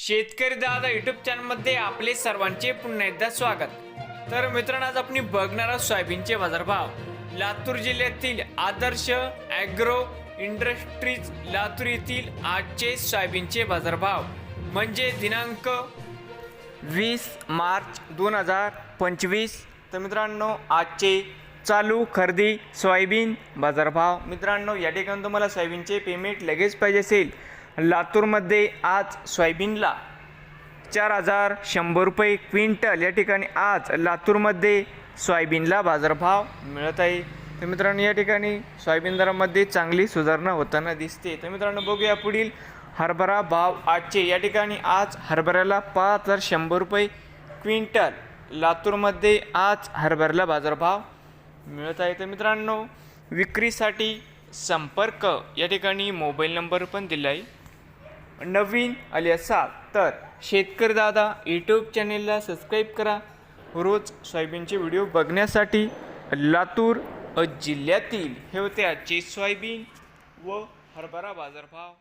शेतकरी दादा युट्यूब चॅनलमध्ये आपले सर्वांचे पुन्हा एकदा स्वागत. तर मित्रांनो आज आपण बघणार आहोत सोयाबीनचे बाजारभाव. लातूर जिल्ह्यातील आदर्श ॲग्रो इंडस्ट्रीज लातूर येथील आजचे सोयाबीनचे बाजारभाव. म्हणजे दिनांक वीस मार्च दोन हजार पंचवीस. तर मित्रांनो आजचे चालू खरेदी सोयाबीन बाजारभाव. मित्रांनो या ठिकाणी तुम्हाला सोयाबीनचे पेमेंट लगेच पाहिजे असेल. लातूरमध्ये आज सोयाबीनला चार हजार शंभर रुपये क्विंटल. या ठिकाणी आज लातूरमध्ये सोयाबीनला बाजारभाव मिळत आहे. तर मित्रांनो या ठिकाणी सोयाबीन दरामध्ये चांगली सुधारणा होताना दिसते. तर मित्रांनो बघूया पुढील हरभरा भाव आजचे. या ठिकाणी आज हरभऱ्याला पाच हजार शंभर रुपये क्विंटल. लातूरमध्ये आज हरभऱ्याला बाजारभाव मिळत आहे. तर मित्रांनो विक्रीसाठी संपर्क. या ठिकाणी मोबाईल नंबर पण दिला आहे नवीन आले असाल तर शेतकरी दादा यूट्यूब चॅनेलला सबस्क्राईब करा. रोज सोयाबीनचे व्हिडिओ बघण्यासाठी लातूर जिल्ह्यातील हे होते आजचे सोयाबीन व हरभरा बाजारभाव.